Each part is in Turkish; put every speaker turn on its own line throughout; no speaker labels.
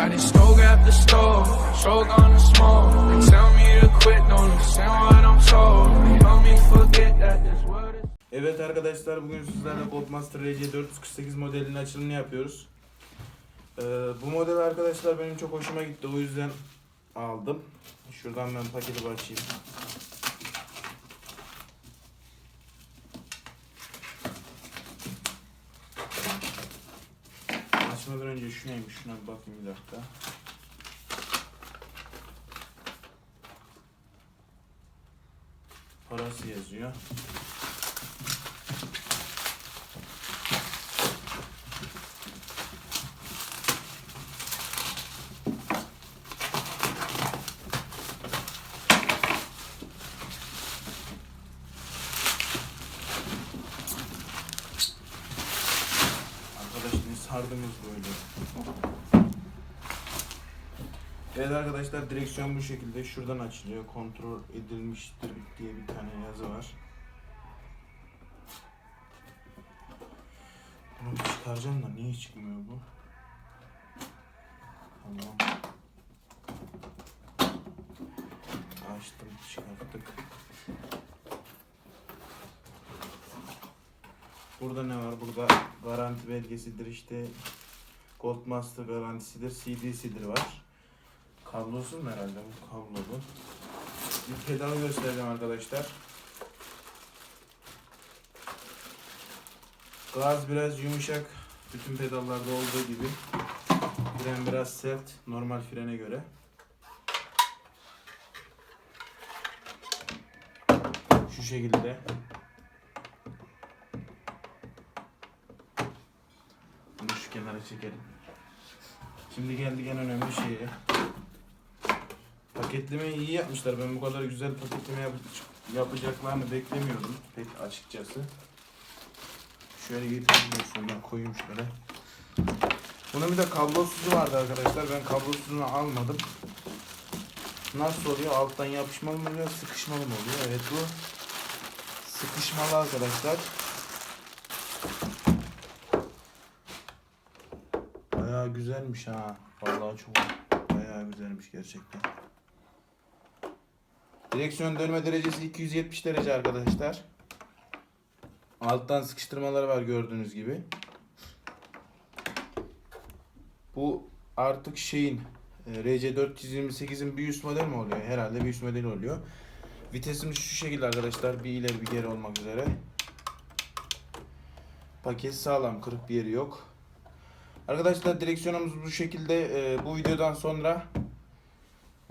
I just stole at the store, stroke on the smoke. They tell me to quit, don't listen what I'm told. They help me forget that this world is.
Evet arkadaşlar bugün sizlerle Goldmaster RC448 modelinin açılımını yapıyoruz. Ee, bu model arkadaşlar benim çok hoşuma gitti o yüzden aldım. Şuradan ben paketi açayım. Açmadan önce şu neymiş şuna bir bakayım bir dakika. Parası yazıyor. Sardınız böyle. Evet arkadaşlar direksiyon bu şekilde şuradan açılıyor. Kontrol edilmiştir diye bir tane yazı var. Bunu çıkaracağım da niye çıkmıyor bu? Burada ne var? Burada garanti belgesidir işte. Goldmaster garantisidir, CD'sidir var. Kablosuz mu herhalde bu kablolu? Bir pedalı göstereceğim arkadaşlar. Gaz biraz yumuşak. Bütün pedallarda olduğu gibi. Fren biraz sert. Normal frene göre. Şu şekilde. Kenara çekelim. Şimdi geldik en önemli şeye. Paketlemeyi iyi yapmışlar. Ben bu kadar güzel paketleme yap- yapacaklarını beklemiyordum pek açıkçası. Şöyle getireyim şundan koyayım şöyle. Bunun bir de kablosuzu vardı arkadaşlar. Ben kablosuzunu almadım. Nasıl oluyor? Alttan yapışmalı mı oluyor? Sıkışmalı mı oluyor? Evet bu sıkışmalı arkadaşlar. Bayağı güzelmiş ha. Vallahi çok bayağı güzelmiş gerçekten. Direksiyon dönme derecesi 270 derece arkadaşlar. Alttan sıkıştırmaları var gördüğünüz gibi. Bu artık şeyin e, RC428'in bir üst model mi oluyor? Herhalde bir üst model oluyor. Vitesimiz şu şekilde arkadaşlar. Bir ileri bir geri olmak üzere. Paket sağlam. Kırık bir yeri yok. Arkadaşlar direksiyonumuz bu şekilde. E, bu videodan sonra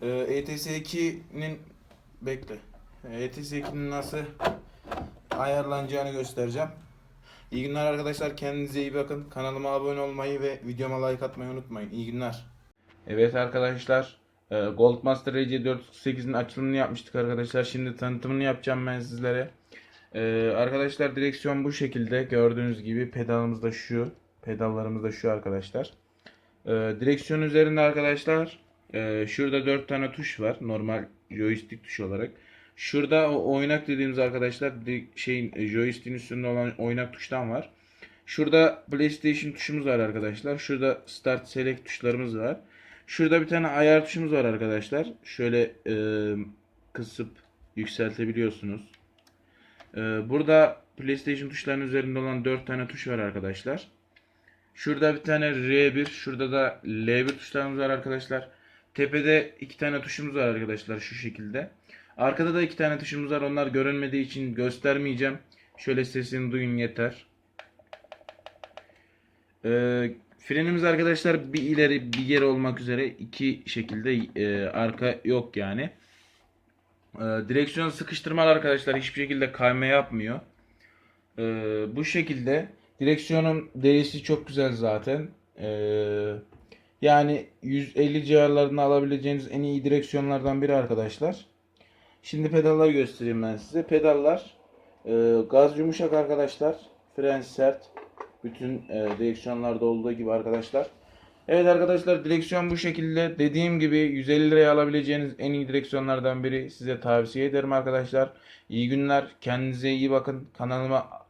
e, ETS2'nin bekle. E, ETS2'nin nasıl ayarlanacağını göstereceğim. İyi günler arkadaşlar. Kendinize iyi bakın. Kanalıma abone olmayı ve videoma like atmayı unutmayın. İyi günler. Evet arkadaşlar. e, Goldmaster RC448'in açılımını yapmıştık arkadaşlar. Şimdi tanıtımını yapacağım ben sizlere. E, arkadaşlar direksiyon bu şekilde. Gördüğünüz gibi pedalımız da şu. Pedallarımız da şu arkadaşlar. E, direksiyon üzerinde arkadaşlar e, şurada 4 tane tuş var. Normal joystick tuşu olarak. Şurada o oynak dediğimiz arkadaşlar şeyin e, joystick'in üstünde olan oynak tuştan var. Şurada PlayStation tuşumuz var arkadaşlar. Şurada Start Select tuşlarımız var. Şurada bir tane ayar tuşumuz var arkadaşlar. Şöyle e, kısıp yükseltebiliyorsunuz. E, burada PlayStation tuşlarının üzerinde olan 4 tane tuş var arkadaşlar. Şurada bir tane R1, şurada da L1 tuşlarımız var arkadaşlar. Tepede iki tane tuşumuz var arkadaşlar şu şekilde. Arkada da iki tane tuşumuz var. Onlar görünmediği için göstermeyeceğim. Şöyle sesini duyun yeter. Ee, frenimiz arkadaşlar bir ileri bir geri olmak üzere iki şekilde e, arka yok yani. Ee, direksiyon sıkıştırmalı arkadaşlar hiçbir şekilde kayma yapmıyor. Ee, bu şekilde direksiyonun derisi çok güzel zaten. Ee, yani 150 civarlarında alabileceğiniz en iyi direksiyonlardan biri arkadaşlar. Şimdi pedalları göstereyim ben size. Pedallar e, gaz yumuşak arkadaşlar. Fren sert. Bütün e, direksiyonlarda olduğu gibi arkadaşlar. Evet arkadaşlar direksiyon bu şekilde. Dediğim gibi 150 liraya alabileceğiniz en iyi direksiyonlardan biri. Size tavsiye ederim arkadaşlar. İyi günler. Kendinize iyi bakın. Kanalıma